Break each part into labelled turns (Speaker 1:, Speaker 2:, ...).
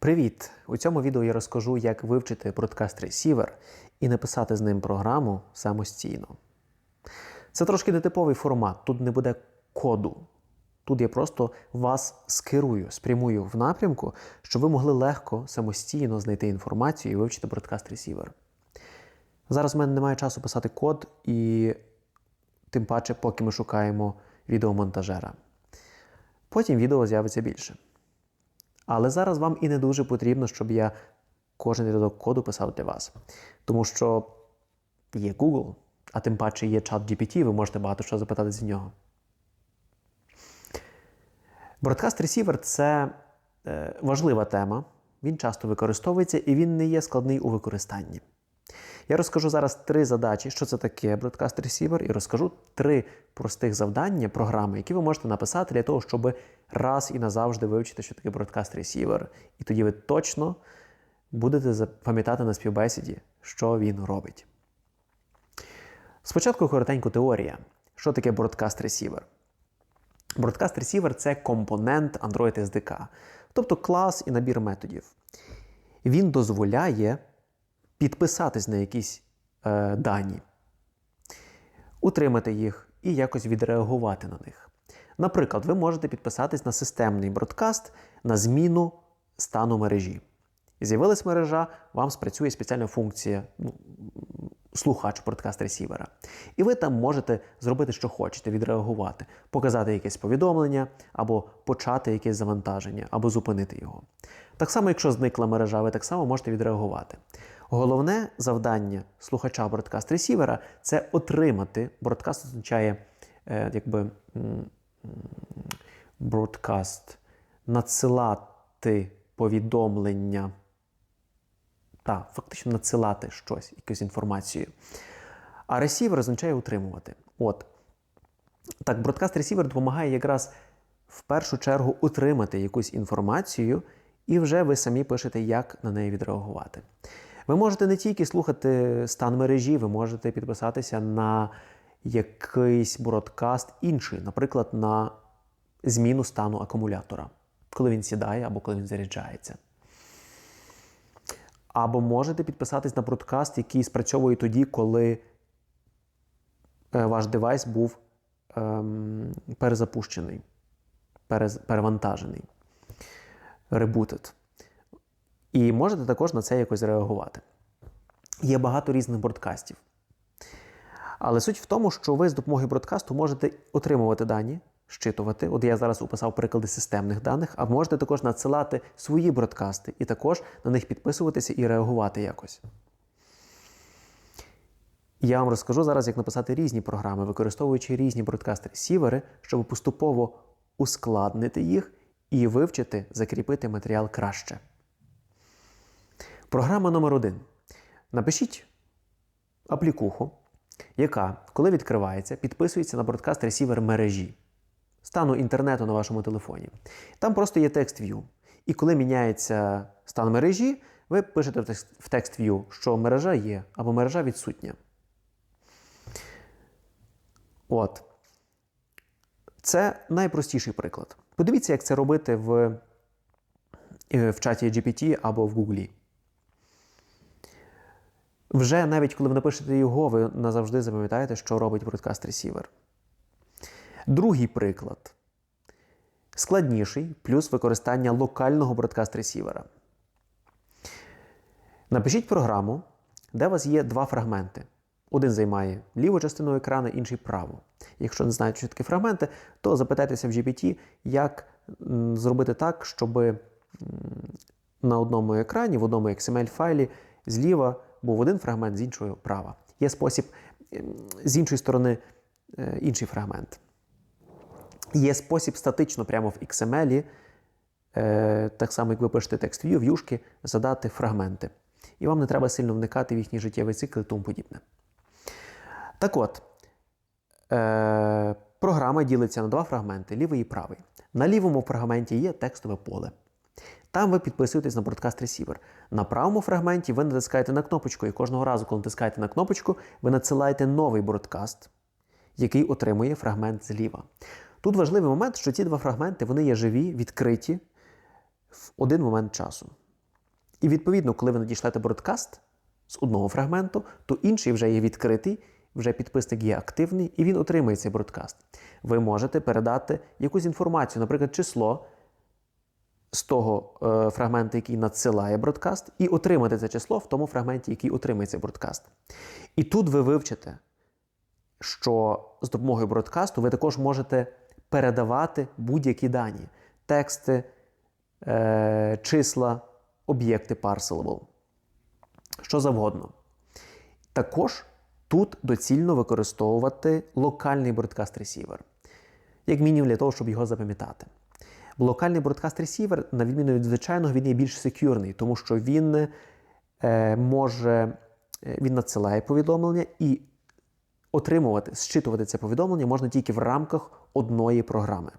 Speaker 1: Привіт! У цьому відео я розкажу, як вивчити Broadcast Receiver і написати з ним програму самостійно. Це трошки нетиповий формат, тут не буде коду. Тут я просто вас скерую, спрямую в напрямку, щоб ви могли легко самостійно знайти інформацію і вивчити Broadcast Receiver. Зараз в мене немає часу писати код, і тим паче, поки ми шукаємо відеомонтажера. Потім відео з'явиться більше. Але зараз вам і не дуже потрібно, щоб я кожен рядок коду писав для вас. Тому що є Google, а тим паче є чат GPT, ви можете багато що запитати з нього. Broadcast Receiver це е, важлива тема, він часто використовується і він не є складний у використанні. Я розкажу зараз три задачі, що це таке Broadcast Receiver, і розкажу три простих завдання програми, які ви можете написати для того, щоб раз і назавжди вивчити, що таке Broadcast Receiver. І тоді ви точно будете пам'ятати на співбесіді, що він робить. Спочатку коротенько теорія. Що таке Broadcast Receiver? Broadcast Receiver це компонент Android SDK, тобто клас і набір методів. Він дозволяє підписатись на якісь е, дані, утримати їх і якось відреагувати на них. Наприклад, ви можете підписатись на системний бродкаст на зміну стану мережі. З'явилась мережа, вам спрацює спеціальна функція ну, слухач бродкаст ресівера. І ви там можете зробити, що хочете, відреагувати, показати якесь повідомлення, або почати якесь завантаження, або зупинити його. Так само, якщо зникла мережа, ви так само можете відреагувати. Головне завдання слухача бродкаст ресівера це отримати. Бродкаст означає е, якби бродкаст, надсилати повідомлення. Та, фактично надсилати щось, якусь інформацію. А ресівер означає утримувати. От. Так, бродкаст ресівер допомагає якраз в першу чергу утримати якусь інформацію, і вже ви самі пишете, як на неї відреагувати. Ви можете не тільки слухати стан мережі, ви можете підписатися на якийсь бродкаст інший, наприклад, на зміну стану акумулятора, коли він сідає або коли він заряджається. Або можете підписатись на бродкаст, який спрацьовує тоді, коли е, ваш девайс був ем, перезапущений, перез, перевантажений, rebooted. І можете також на це якось реагувати. Є багато різних бродкастів. Але суть в тому, що ви з допомогою бродкасту можете отримувати дані, щитувати. От я зараз описав приклади системних даних, а можете також надсилати свої бродкасти і також на них підписуватися і реагувати якось. Я вам розкажу зараз, як написати різні програми, використовуючи різні бродкаст-ресівери, щоб поступово ускладнити їх і вивчити, закріпити матеріал краще. Програма номер один. Напишіть аплікуху, яка, коли відкривається, підписується на бродкаст ресівер мережі, стану інтернету на вашому телефоні. Там просто є текст View. І коли міняється стан мережі, ви пишете в текст View, що мережа є або мережа відсутня. От. Це найпростіший приклад. Подивіться, як це робити в, е, в чаті GPT або в Google. Вже навіть коли ви напишете його, ви назавжди запам'ятаєте, що робить Broadcast Receiver. Другий приклад. Складніший плюс використання локального Broadcast Receiver. Напишіть програму, де у вас є два фрагменти. Один займає ліву частину екрану, інший праву. Якщо не знаєте, що таке фрагменти, то запитайтеся в GPT, як зробити так, щоб на одному екрані, в одному XML-файлі зліва був один фрагмент, з іншого права. Є спосіб ем, з іншої сторони е, інший фрагмент. Є спосіб статично прямо в XML, е, так само, як ви пишете текст view, в'юшки, задати фрагменти. І вам не треба сильно вникати в їхній життєвий цикл і тому подібне. Так от, е, програма ділиться на два фрагменти лівий і правий. На лівому фрагменті є текстове поле. Там ви підписуєтесь на Broadcast Receiver. На правому фрагменті ви натискаєте на кнопочку, і кожного разу, коли натискаєте на кнопочку, ви надсилаєте новий бродкаст, який отримує фрагмент зліва. Тут важливий момент, що ці два фрагменти вони є живі, відкриті в один момент часу. І відповідно, коли ви надішлете бродкаст з одного фрагменту, то інший вже є відкритий, вже підписник є активний, і він отримує цей бродкаст. Ви можете передати якусь інформацію, наприклад, число з того е, фрагменту, який надсилає бродкаст, і отримати це число в тому фрагменті, який отримує цей бродкаст. І тут ви вивчите, що з допомогою бродкасту ви також можете передавати будь-які дані, тексти, е, числа, об'єкти parcelable, що завгодно. Також тут доцільно використовувати локальний бродкаст ресівер, як мінімум для того, щоб його запам'ятати. Локальний бродкаст ресівер, на відміну від звичайного, він є більш секюрний, тому що він е, може е, він надсилає повідомлення і отримувати, зчитувати це повідомлення можна тільки в рамках одної програми.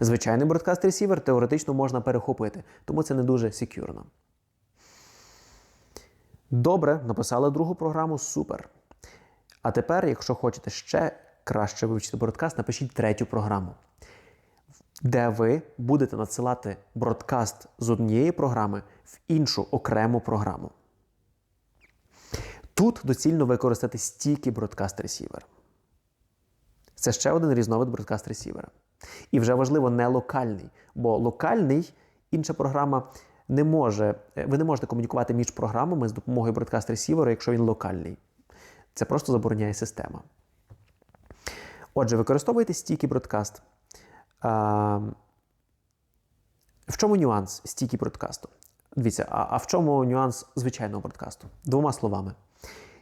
Speaker 1: Звичайний бродкаст ресівер теоретично можна перехопити, тому це не дуже секюрно. Добре, написали другу програму, супер. А тепер, якщо хочете ще краще вивчити бродкаст, напишіть третю програму, де ви будете надсилати бродкаст з однієї програми в іншу окрему програму. Тут доцільно використати стійкий бродкаст ресівер. Це ще один різновид бродкаст ресівера. І вже важливо не локальний, бо локальний інша програма не може, ви не можете комунікувати між програмами з допомогою бродкаст ресівера, якщо він локальний. Це просто забороняє система. Отже, використовуйте стійкий бродкаст. А, в чому нюанс стійкий бродкасту? Дивіться, а, а в чому нюанс звичайного бродкасту? Двома словами.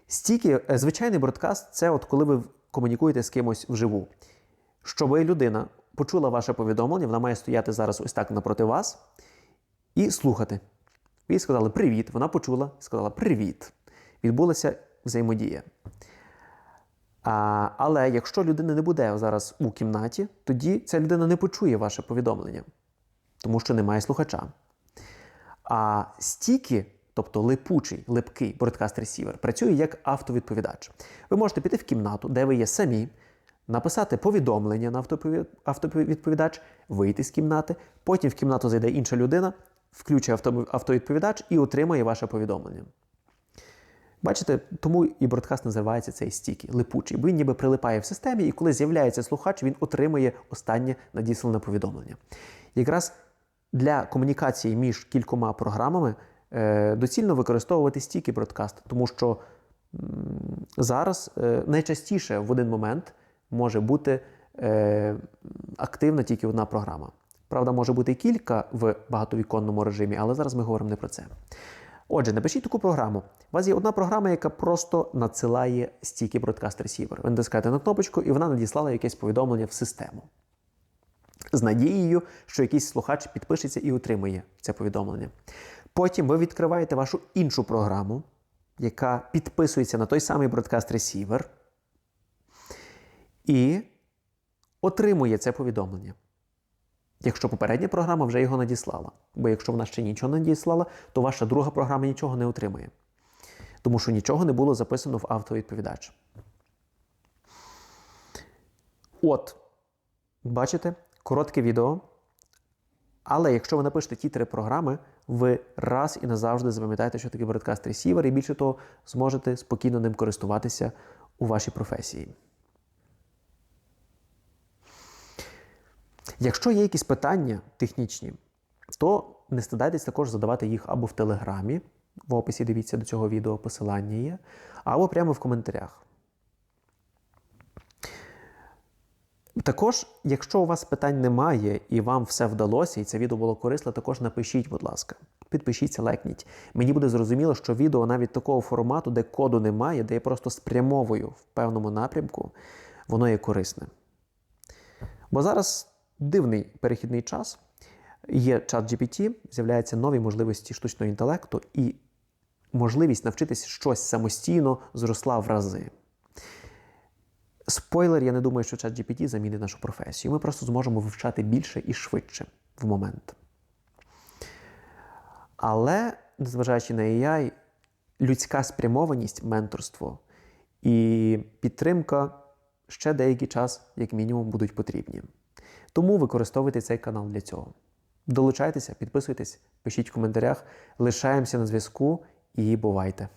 Speaker 1: Стійкий, е, звичайний бродкаст це от коли ви комунікуєте з кимось вживу. Щоб людина почула ваше повідомлення, вона має стояти зараз ось так напроти вас і слухати. Ви їй сказали привіт. Вона почула і сказала привіт. Відбулася взаємодія. А, Але якщо людина не буде зараз у кімнаті, тоді ця людина не почує ваше повідомлення, тому що немає слухача. А стіки, тобто липучий, липкий бродкаст ресівер, працює як автовідповідач. Ви можете піти в кімнату, де ви є самі, написати повідомлення на автовідповідач, вийти з кімнати, потім в кімнату зайде інша людина, включить автовідповідач і отримає ваше повідомлення. Бачите, тому і бродкаст називається цей стіки, липучий, він ніби прилипає в системі, і коли з'являється слухач, він отримує останнє надіслане повідомлення. Якраз для комунікації між кількома програмами е, доцільно використовувати стіки бродкаст, тому що м, зараз е, найчастіше в один момент може бути е, активна тільки одна програма. Правда, може бути і кілька в багатовіконному режимі, але зараз ми говоримо не про це. Отже, напишіть таку програму. У вас є одна програма, яка просто надсилає стійкий бродкаст ресівер. Ви натискаєте на кнопочку, і вона надіслала якесь повідомлення в систему. З надією, що якийсь слухач підпишеться і отримує це повідомлення. Потім ви відкриваєте вашу іншу програму, яка підписується на той самий бродкаст ресівер, і отримує це повідомлення. Якщо попередня програма вже його надіслала. Бо якщо вона ще нічого не надіслала, то ваша друга програма нічого не отримує. Тому що нічого не було записано в автовідповідач. От, бачите, коротке відео. Але якщо ви напишете ті три програми, ви раз і назавжди запам'ятаєте, що таке бродкаст ресівер, і більше того, зможете спокійно ним користуватися у вашій професії. Якщо є якісь питання технічні, то не стидайтесь також задавати їх або в Телеграмі, в описі дивіться до цього відео посилання є, або прямо в коментарях. Також, якщо у вас питань немає і вам все вдалося, і це відео було корисне, також напишіть, будь ласка. Підпишіться, лайкніть. Мені буде зрозуміло, що відео навіть такого формату, де коду немає, де я просто спрямовую в певному напрямку, воно є корисне. Бо зараз дивний перехідний час. Є чат GPT, з'являються нові можливості штучного інтелекту, і можливість навчитися щось самостійно зросла в рази. Спойлер, я не думаю, що чат GPT замінить нашу професію. Ми просто зможемо вивчати більше і швидше в момент. Але, незважаючи на AI, людська спрямованість, менторство і підтримка ще деякий час, як мінімум, будуть потрібні. Тому використовуйте цей канал для цього. Долучайтеся, підписуйтесь, пишіть в коментарях, лишаємося на зв'язку і бувайте!